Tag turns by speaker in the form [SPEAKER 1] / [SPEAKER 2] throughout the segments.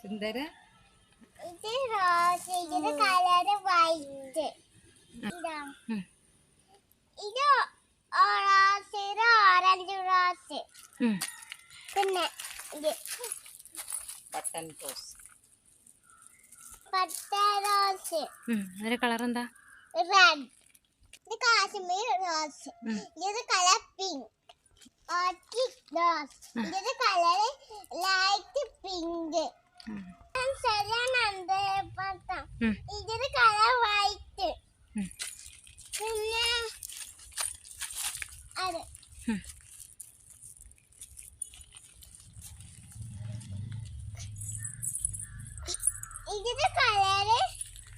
[SPEAKER 1] സുന്ദര?
[SPEAKER 2] ഇത് റോസ് ഇതിന്റെ colour white. ഇതാ
[SPEAKER 1] ഉം.
[SPEAKER 2] ഇത് റോസ് ഇത് ഓറഞ്ച് റോസ് പിന്നെ ഇത്
[SPEAKER 1] ബട്ടൺ റോസ്.
[SPEAKER 2] റോസ്.
[SPEAKER 1] അതിന്റെ കളർ എന്താ
[SPEAKER 2] റെഡ്. ഇത് കാശ്മീർ റോസ്. ഇത് കളർ പിങ്ക് ഓർക്കിഡ് റോസ് ഇത് കളർ ലൈറ്റ് പിങ്ക്
[SPEAKER 1] ഉം.
[SPEAKER 2] ശരിയാണത് പട്ടം
[SPEAKER 1] ഉം.
[SPEAKER 2] ഇതിന് കളർ വൈറ്റ് പിന്നെ അത് ഇതിന്റെ കളറ്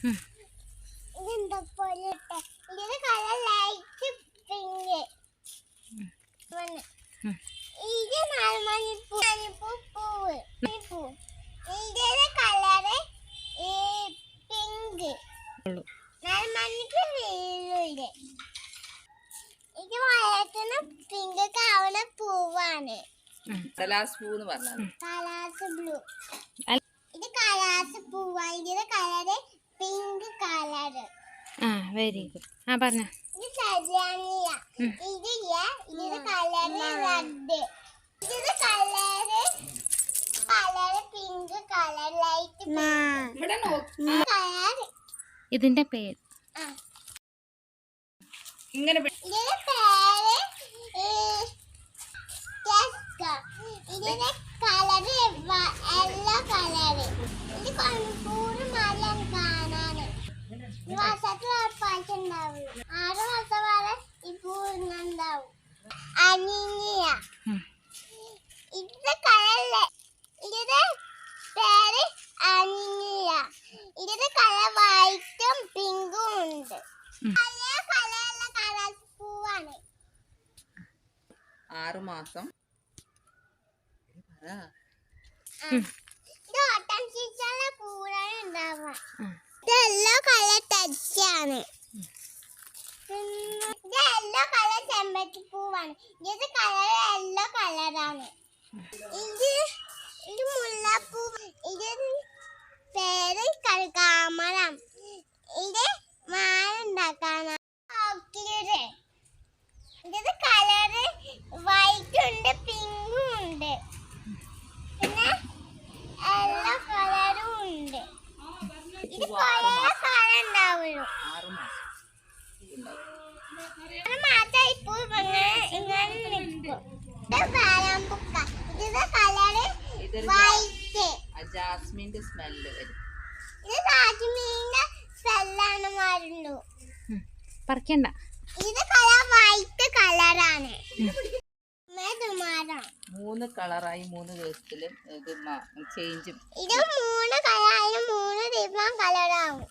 [SPEAKER 1] ഉം.
[SPEAKER 2] ഇതെന്താ പോലെ ഇതിന്റെ കളർ ലൈറ്റ് പിങ്ക്
[SPEAKER 1] ഉം.
[SPEAKER 2] ഇത് നാലുമണിപ്പൂ മണിപ്പൂ പൂവ് മണിപ്പൂ ഇതിന്റെ കളറ് പിങ്ക്
[SPEAKER 1] ഉള്ളു
[SPEAKER 2] നാലുമണിക്ക് വീഴുണ്ട് ഇത് വളർത്തുന്ന പിങ്ക് കാവണ പൂവാണ്
[SPEAKER 1] ഉം.
[SPEAKER 3] കലാസ് പൂ എന്ന് പറഞ്ഞത്
[SPEAKER 2] കലാസ് ബ്ലൂ. ഇത് കലാസ് പൂവാണ് ഇതിന്റെ കളറ് പിങ്ക് കളറ്.
[SPEAKER 1] ആ വെരി ഗുഡ്. ആ പറഞ്ഞ.
[SPEAKER 2] ഇത് സജാനിയ ഇത് ഇതിന്റെ കളറ് ഇതിന്റെ colour colour pink colour light
[SPEAKER 3] ഇവിടെ നോക്ക്
[SPEAKER 2] കളർ
[SPEAKER 1] ഇതിന്റെ പേര്.
[SPEAKER 3] ഇങ്ങനെ
[SPEAKER 2] ഇതിന്റെ പേര്. ഇതിന്റെ കളറ് എല്ലാ കളറ് ഇത് കൺകൂറ് മരം കാണാന്. ഈ വർഷത്തിൽ ഉറപ്പായിട്ട് ഉണ്ടാവുള്ളൂ ആറ് വർഷം വരെ ഈ പൂർണുണ്ടാവും അനിയ ഇതിന്റെ കളറല്ലേ ഇതിന്റെ പേര് അനിയ ഇതിന്റെ കളർ വൈറ്റും പിങ്കും ഉണ്ട്. പല കളറുള്ള കളർ പൂവാണ്.
[SPEAKER 3] ആറ് മാസം.
[SPEAKER 2] ഇത് ഓട്ടം സീസണിലെ പൂവാണ് ഉണ്ടാവുക
[SPEAKER 1] ഉം.
[SPEAKER 2] ഇത് യെല്ലോ കളർ ടച്ചാണ് ഇത് യെല്ലോ കളർ ചെമ്പരത്തി പൂവാണ് ഇത് കളർ യെല്ലോ കളറാണ് ഇത് ഇത് മുല്ലപ്പൂ ഇത് പേര് കൽക്കാമരം ഇത് മാല ഉണ്ടാക്കാനാണ് ഓർക്കിഡ് ഇത് കളറ് വൈറ്റ് ഉണ്ട് പിങ്കും ഉണ്ട് പിന്നെ യെല്ലോ കളറും ഉണ്ട് ഇത് കൊറേ കളർ ഉണ്ടാവുള്ളൂ
[SPEAKER 3] ആറ് മാസം ഉണ്ടാവും.
[SPEAKER 2] അത് മാത്രം ഇപ്പോൾ ഇങ്ങനെ ഇങ്ങനെ നിൽക്കും ഇത് പാലമ്പുക്ക ഇത് കളറ്
[SPEAKER 3] ഇതൊരു
[SPEAKER 2] വൈറ്റ്
[SPEAKER 3] ആ ജാസ്മിന്റെ സ്മെല്ല് വരും.
[SPEAKER 1] പറിക്കണ്ട.
[SPEAKER 2] ഇത് കളർ വൈറ്റ് കളറാണ്
[SPEAKER 3] മൂന്ന് കളറായി മൂന്ന് ദിവസത്തിലും ഇത് ചേഞ്ചും
[SPEAKER 2] ഇത് മൂന്ന് കളറായി മൂന്ന് ദിവസം കളറാവും